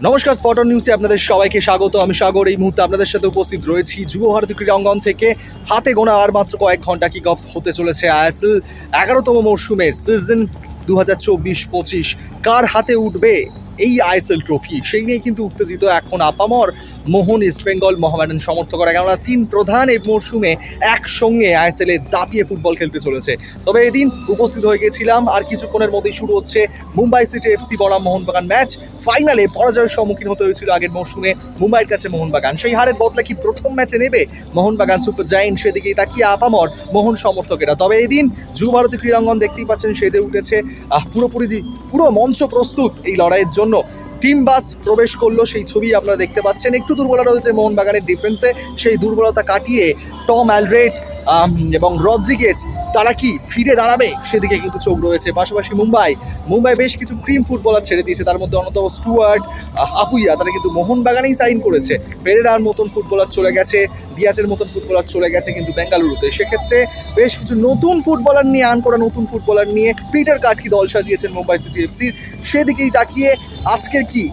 নমস্কার স্পটন নিউজে আপনাদের সবাইকে স্বাগত। আমি সাগর, এই মুহূর্তে আপনাদের সাথে উপস্থিত রয়েছি যুব ভারতী ক্রীড়াঙ্গন থেকে। হাতে গোনা আর মাত্র কয়েক ঘণ্টা কি অফ হতে চলেছে আইএসএল। এগারোতম মরশুমের সিজন দু হাজার চব্বিশ পঁচিশ। কার হাতে উঠবে এই আইএসএল ট্রফি সেই নিয়ে কিন্তু উত্তেজিত এখন আপামর। মোহন ইস্ট বেঙ্গল মোহামেডান সমর্থকরা। কেননা তিন প্রধান এই মরশুমে একসঙ্গে আইএসএল দাপিয়ে ফুটবল খেলতে চলেছে। তবে এদিন উপস্থিত হয়ে গেছিলাম আর কিছুক্ষণের মধ্যেই শুরু হচ্ছে মুম্বাই সিটি এফসি বনাম মোহনবাগান ম্যাচ। ফাইনালে পরাজয়ের সম্মুখীন হতে হয়েছিল আগের মরশুমে মুম্বাইয়ের কাছে মোহনবাগান। সেই হারের বদলা কি প্রথম ম্যাচে নেবে মোহনবাগান সুপার জাইন্ট সেদিকেই তাকিয়ে আপামর মোহন সমর্থকেরা। তবে এদিন যুব ভারতী ক্রীড়াঙ্গন দেখতেই পাচ্ছেন সেজে উঠেছে পুরোপুরি পুরো মঞ্চ প্রস্তুত এই লড়াইয়ের জন্য। টিম বাস প্রবেশ করল সেই ছবি আপনারা দেখতে পাচ্ছেন। একটু দুর্বলতা রয়েছে মোহনবাগানের ডিফেন্সে সেই দুর্বলতা কাটিয়ে টম অ্যালড্রেড আম, এবং রদ্রিগেজ তারা কি ফিরে দাঁড়াবে? সেদিকে কিন্তু চোখ রয়েছে। পাশাপাশি মুম্বাই মুম্বাই বেশ কিছু ক্রিম ফুটবলার ছেড়ে দিয়েছে। তার মধ্যে অন্যতম স্টুয়ার্ট আপুইয়া তারা কিন্তু মোহনবাগানেই সাইন করেছে। পেরেরার মতন ফুটবলার চলে গেছে দিয়াজের মতন ফুটবলার চলে গেছে কিন্তু বেঙ্গালুরুতে। সেক্ষেত্রে বেশ কিছু নতুন ফুটবলার নিয়ে আন করা নতুন ফুটবলার নিয়ে পিটার কাটকি দল সাজিয়েছেন মুম্বাই সিটি এফসির সেদিকেই তাকিয়ে আজকের কি?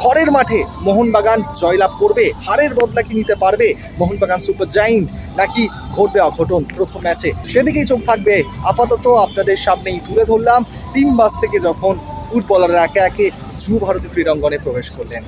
ঘরের মাঠে মোহনবাগান জয়লাভ করবে? হারের বদলা কি নিতে পারবে মোহনবাগান সুপার জাইন্ট নাকি ঘটবে অঘটন প্রথম ম্যাচে? সেদিকেই চোখ থাকবে। আপাতত আপনাদের সামনেই তুলে ধরলাম। তিন বাস থেকে যখন ফুটবলাররা একে একে যুব ভারতী ক্রীড়াঙ্গনে প্রবেশ করলেন।